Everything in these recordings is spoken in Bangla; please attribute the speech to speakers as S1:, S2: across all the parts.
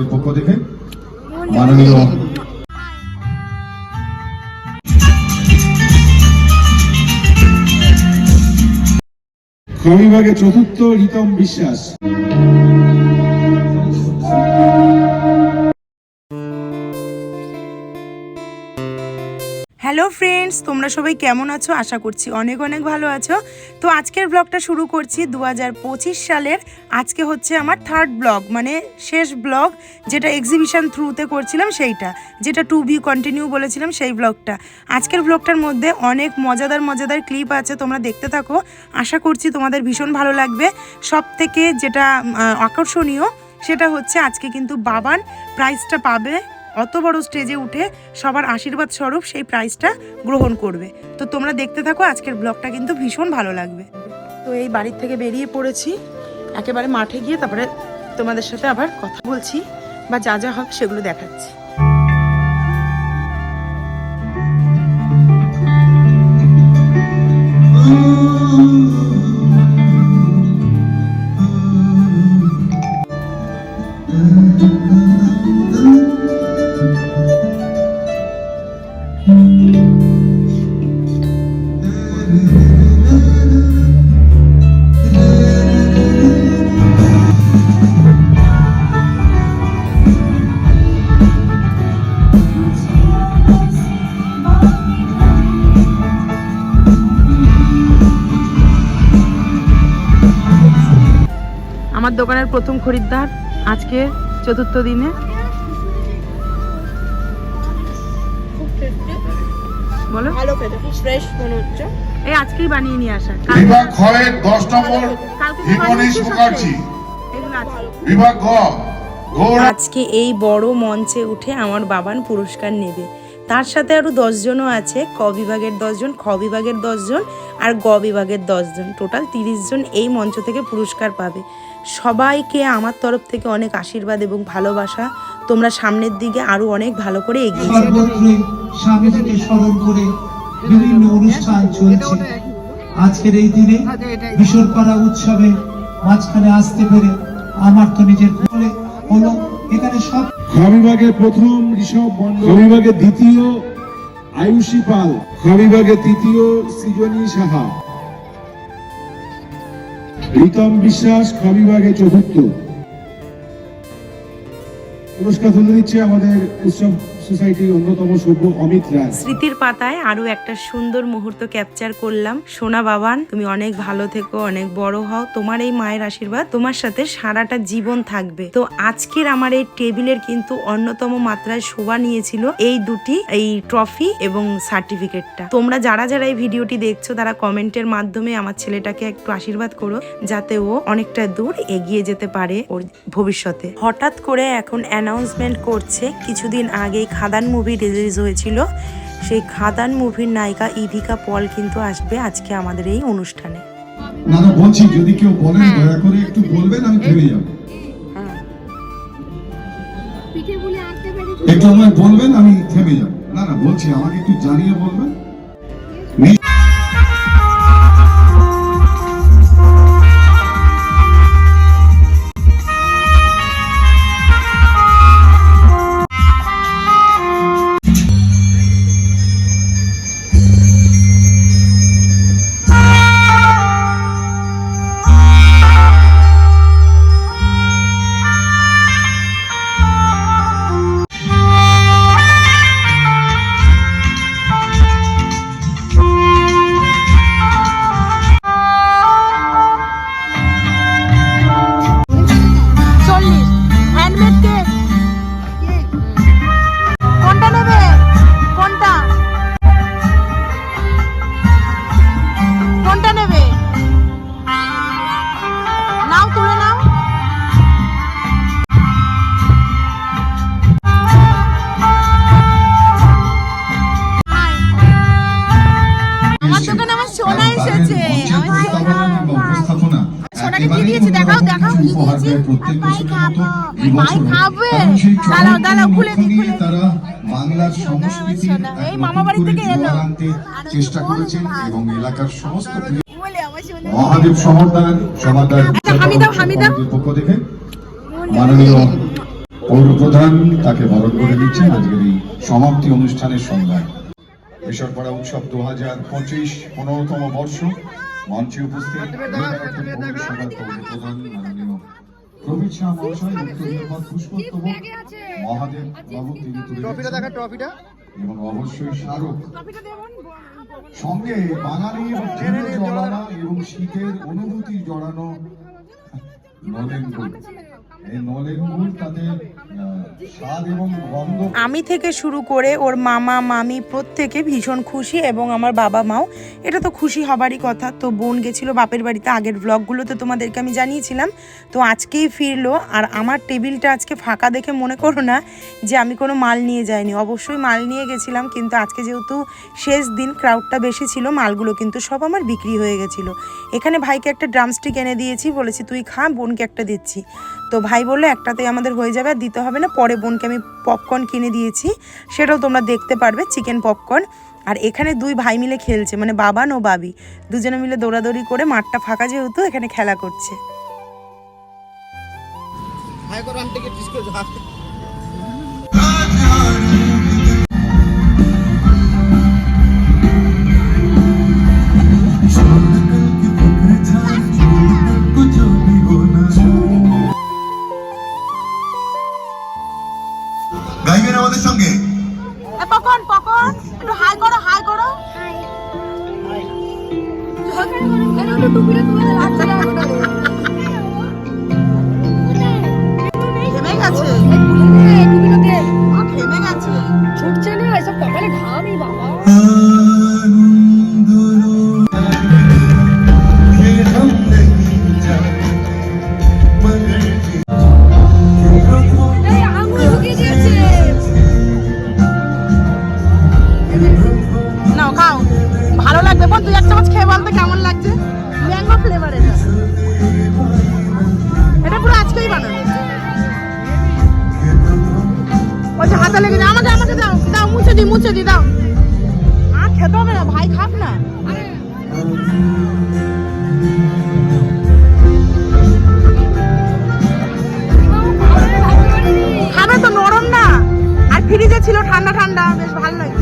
S1: মন্দির পক্ষ থেকে মাননীয়
S2: বিভাগে চতুর্থ রিতম বিশ্বাস
S3: হ্যালো ফ্রেন্ডস, তোমরা সবাই কেমন আছো? আশা করছি অনেক অনেক ভালো আছো। তো আজকের ব্লগটা শুরু করছি দু হাজার পঁচিশ সালের। আজকে হচ্ছে আমার থার্ড ব্লগ মানে শেষ ব্লগ যেটা এক্সিবিশন থ্রুতে করছিলাম সেইটা, যেটা টু বি কন্টিনিউ বলেছিলাম সেই ব্লগটা। আজকের ব্লগটার মধ্যে অনেক মজাদার মজাদার ক্লিপ আছে, তোমরা দেখতে থাকো। আশা করছি তোমাদের ভীষণ ভালো লাগবে। সব থেকে যেটা আকর্ষণীয় সেটা হচ্ছে আজকে কিন্তু বাবান প্রাইজটা পাবে। অত বড় স্টেজে উঠে সবার আশীর্বাদ স্বরূপ সেই প্রাইজটা গ্রহণ করবে। তো তোমরা দেখতে থাকো, আজকের ব্লগটা কিন্তু ভীষণ ভালো লাগবে। তো এই বাড়ির থেকে বেরিয়ে পড়েছি। একেবারে মাঠে গিয়ে তারপরে তোমাদের সাথে আবার কথা বলছি বা যা যা হবে সেগুলো দেখাচ্ছি। খরিদ্দার আজকে চতুর্থ দিনে। বলো।
S4: ভালো খেতে ফ্রেশ মনে হচ্ছে।
S3: এই আজকেই বানিয়ে নিয়ে আসা।
S2: বিভাগ খয়ের দশ নম্বর হিমনীশ মুখার্জি। বিভাগ গ
S5: আজকে এই বড় মঞ্চে উঠে আমার বাবান পুরস্কার নেবে। তার সাথে আরও দশজনও আছে ক বিভাগের দশজন খ বিভাগের দশজন আর গ বিভাগের দশজন টোটাল তিরিশ জন এই মঞ্চ থেকে পুরস্কার পাবে। সবাইকে আমার তরফ থেকে অনেক আশীর্বাদ এবং ভালোবাসা। তোমরা সামনের দিকে আরও অনেক ভালো করে এগিয়ে
S6: স্বামীজিকে স্মরণ করে বিভিন্ন অনুষ্ঠান চলছে। আজকের এই দিনে বিশ্বরপাড়া উৎসবে মাঝখানে আসতে পেরে আমার তো নিজের ফলে হলো। এখানে সব
S2: খ প্রথম ঋষভ মন্ডল খ দ্বিতীয় আয়ুষী পাল। খ বিভাগের তৃতীয় সৃজনী সাহা। রিতম বিশ্বাস খ বিভাগে চতুর্থ। পুরস্কার তুলে দিচ্ছে আমাদের উৎসব সোসাইটির অন্যতম সভ্য অমিত রায়।
S5: স্মৃতির পাতায় আরও একটা সুন্দর মুহূর্ত ক্যাপচার করলাম। সোনা বাবান, তুমি অনেক ভালো থেকো, অনেক বড় হও। তোমার এই মায়ের আশীর্বাদ তোমার সাথে সারাটা জীবন থাকবে। তো আজকের আমার এই টেবিলের কিন্তু অন্যতম মাত্রায় শোভা নিয়েছিল এই দুটি, এই ট্রফি এবং সার্টিফিকেটটা। তোমরা যারা যারা এই ভিডিওটি দেখছ, তারা কমেন্টের মাধ্যমে আমার ছেলেটাকে একটু আশীর্বাদ করো, যাতে ও অনেকটা দূর এগিয়ে যেতে পারে ওর ভবিষ্যতে। হঠাৎ করে এখন অ্যানাউন্সমেন্ট করছে, কিছুদিন আগেই খাদান মুভি রিলিজ হয়েছিল। সেই খাদান মুভির নায়িকা ইভিকা পল কিন্তু আসবে আজকে আমাদের এই অনুষ্ঠানে।
S1: না না বলছি যদি কেউ বলেন দয়া করে একটু বলবেন আমি থেমে যাব। একটু আমায় বলবেন আমি থেমে যাব। না না বলছি আমাকে একটু জানিয়ে বলবেন। তারা বাংলার সংস্কৃতি আনতে চেষ্টা করেছেন এবং এলাকার সমস্ত মহাদেব সমর্দান সমাদার
S4: আচ্ছা।
S1: পক্ষ থেকে মাননীয় পৌর প্রধান তাকে বরণ করে দিচ্ছেন আজকের এই সমাপ্তি অনুষ্ঠানের সন্ধ্যায় বেসরপাড়া উৎসব দু হাজার পঁচিশ পনেরোতম বর্ষ। মঞ্চে উপস্থিত প্রধান মাননীয় প্রবীর শাহ মহাশয় ধন্যবাদ পুষ্পোত্তম মহাদেব বাবু তিনি তুলে ট্রফিটা এবং অবশ্যই স্মারক সঙ্গে বাঙালির জড়ানো এবং শীতের অনুভূতি জড়ানো নলেন
S3: আমি থেকে শুরু করে ওর মামা, মামি প্রত্যেকে ভীষণ খুশি এবং আমার বাবা মাও। এটা তো খুশি হবারই কথা। তো বোন গেছিল বাপের বাড়িতে আগের ব্লগগুলোতে তোমাদেরকে আমি জানিয়েছিলাম। তো আজকেই ফিরলো আর আমার টেবিলটা আজকে ফাঁকা দেখে মনে করো না যে আমি কোনো মাল নিয়ে যাইনি। অবশ্যই মাল নিয়ে গেছিলাম কিন্তু আজকে যেহেতু শেষ দিন ক্রাউডটা বেশি ছিল, মালগুলো কিন্তু সব আমার বিক্রি হয়ে গেছিল। এখানে ভাইকে একটা ড্রামস্টিক এনে দিয়েছি, বলেছি, তুই খা, বোনকে একটা দিচ্ছি। তো ভাই বলল, একটাতেই আমাদের হয়ে যাবে, আর দিতে হবে না। পরে বোনকে আমি পপকর্ন কিনে দিয়েছি। সেটাও তোমরা দেখতে পারবে চিকেন পপকর্ন আর এখানে দুই ভাই মিলে খেলছে মানে বাবা নো বাবি। দুজনে মিলে দৌড়াদৌড়ি করে মাঠটা ফাঁকা যেহেতু, এখানে খেলা করছে।
S7: গাইবেন আমাদের সঙ্গে
S4: পকন পকন একটু হাই করো হাই করো ঘেমে হাতে লেগে যায়। আমাকে আমাকে দাও দাও, মুছে দি মুছে দি, দাও। আর খেতে হবে না, ভাই খাক না। খাবে তো, নরম না। আর ফ্রিজে ছিল ঠান্ডা ঠান্ডা, বেশ ভালো লাগে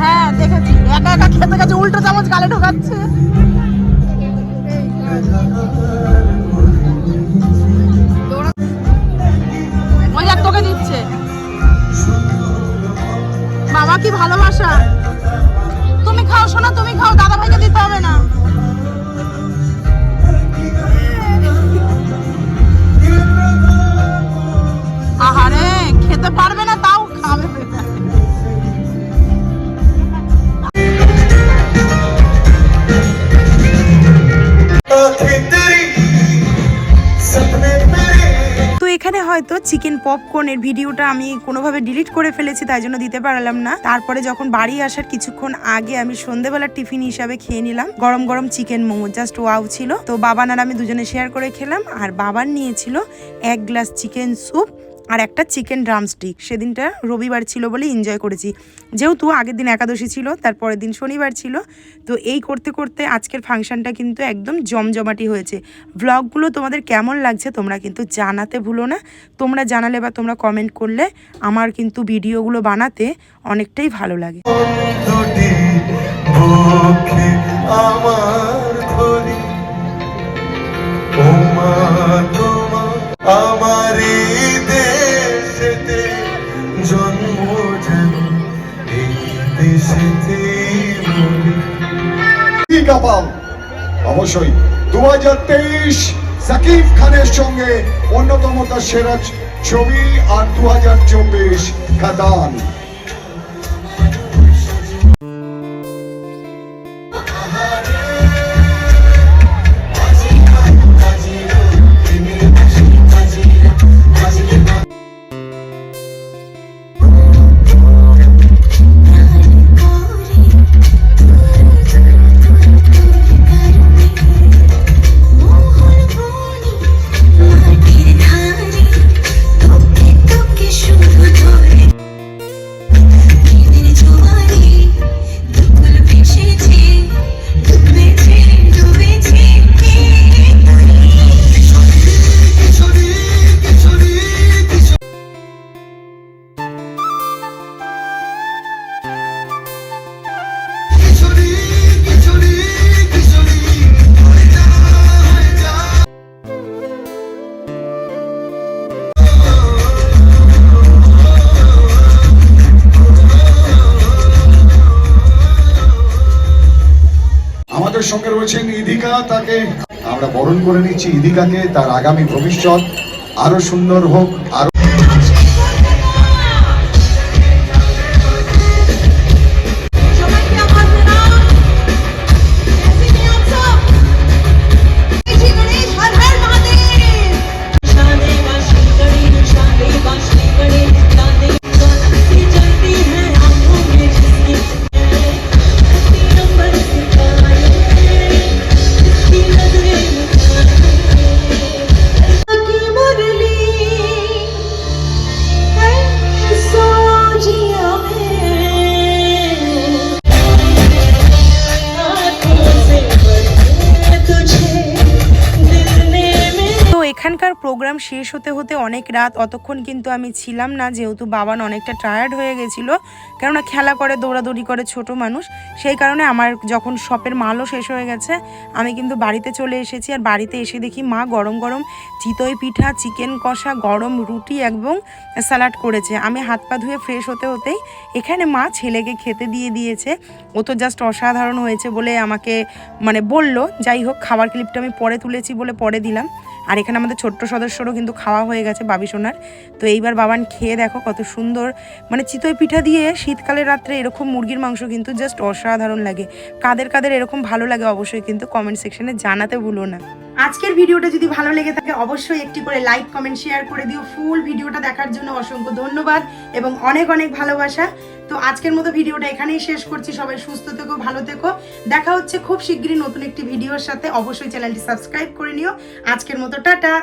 S4: হ্যাঁ দেখেছি। একা একা খেতে গেছে, উল্টো চামচ গালে ঢোকাচ্ছে। তোকে দিচ্ছে। বাবা কি ভালোবাসা? তুমি খাও শোনা তুমি খাও দাদা ভাইকে দিতে হবে না।
S3: হয়তো চিকেন পপকর্নের ভিডিওটা আমি কোনোভাবে ডিলিট করে ফেলেছি, তাই জন্য দিতে পারলাম না। তারপরে যখন বাড়ি আসার কিছুক্ষণ আগে আমি সন্ধেবেলার টিফিন হিসাবে খেয়ে নিলাম। গরম গরম চিকেন মোমো জাস্ট ওয়াও ছিল। তো বাবান আর আমি দুজনে শেয়ার করে খেলাম, আর বাবার নিয়েছিল এক গ্লাস চিকেন স্যুপ আর একটা চিকেন ড্রামস্টিক সেদিনটা রবিবার ছিল বলে এনজয় করেছি। যেহেতু আগের দিন একাদশী ছিল, তারপরের দিন শনিবার ছিল, তো এই করতে করতে আজকের ফাংশনটা কিন্তু একদম জমজমাটি হয়েছে। ব্লগগুলো তোমাদের কেমন লাগছে তোমরা কিন্তু জানাতে ভুলো না। তোমরা জানালে বা তোমরা কমেন্ট করলে আমার কিন্তু ভিডিওগুলো বানাতে অনেকটাই ভালো লাগে।
S7: আমার ধরি আমার দেশেতে জন্ম যেন এই দেশেতে
S1: কাপাল? অবশ্যই দু হাজার তেইশ সাকিব খানের সঙ্গে অন্যতম তার সেরা ছবি আর দু হাজার চব্বিশ খাদান। আমাদের সঙ্গে রয়েছেন ইদিকা, তাকে আমরা বরণ করে নিচ্ছি। ইদিকাকে তার আগামী ভবিষ্যৎ আরও সুন্দর হোক,
S3: আরও শেষ হতে হতে অনেক রাত, অতক্ষণ কিন্তু আমি ছিলাম না, যেহেতু বাবান অনেকটা টায়ার্ড হয়ে গেছিল কেননা খেলা করে, দৌড়াদৌড়ি করে ছোট মানুষ, সেই কারণে আমার যখন শপের মালও শেষ হয়ে গেছে, আমি কিন্তু বাড়িতে চলে এসেছি আর বাড়িতে এসে দেখি মা গরম গরম চিতই পিঠা, চিকেন কষা, গরম রুটি এবং স্যালাড করেছে। আমি হাত পা ধুয়ে ফ্রেশ হতে হতেই এখানে মা ছেলেকে খেতে দিয়ে দিয়েছে। ও তো জাস্ট অসাধারণ হয়েছে বলে আমাকে মানে বলল, যাই হোক, খাবার ক্লিপটা আমি পরে তুলেছি বলে পরে দিলাম। আর এখানে আমাদের ছোট্ট সদস্যরও কিন্তু খাওয়া হয়ে গেছে বাবি সোনার। তো এইবার বাবান খেয়ে দেখো কত সুন্দর মানে চিতই পিঠা দিয়ে শীতকালের রাত্রে এরকম মুরগির মাংস কিন্তু জাস্ট অসাধারণ লাগে। কাদের কাদের এরকম ভালো লাগে অবশ্যই কিন্তু কমেন্ট সেকশনে জানাতে ভুলো না। আজকের ভিডিওটা যদি ভালো লেগে থাকে, অবশ্যই একটি করে লাইক কমেন্ট শেয়ার করে দিও। ফুল ভিডিওটা দেখার জন্য অসংখ্য ধন্যবাদ এবং অনেক অনেক ভালোবাসা। তো আজকের মতো ভিডিওটা এখানেই শেষ করছি। সবাই সুস্থ থেকো, ভালো থেকো। দেখা হচ্ছে খুব শীঘ্রই নতুন একটি ভিডিওর সাথে। অবশ্যই চ্যানেলটি সাবস্ক্রাইব করে নিও। আজকের মতো টাটা।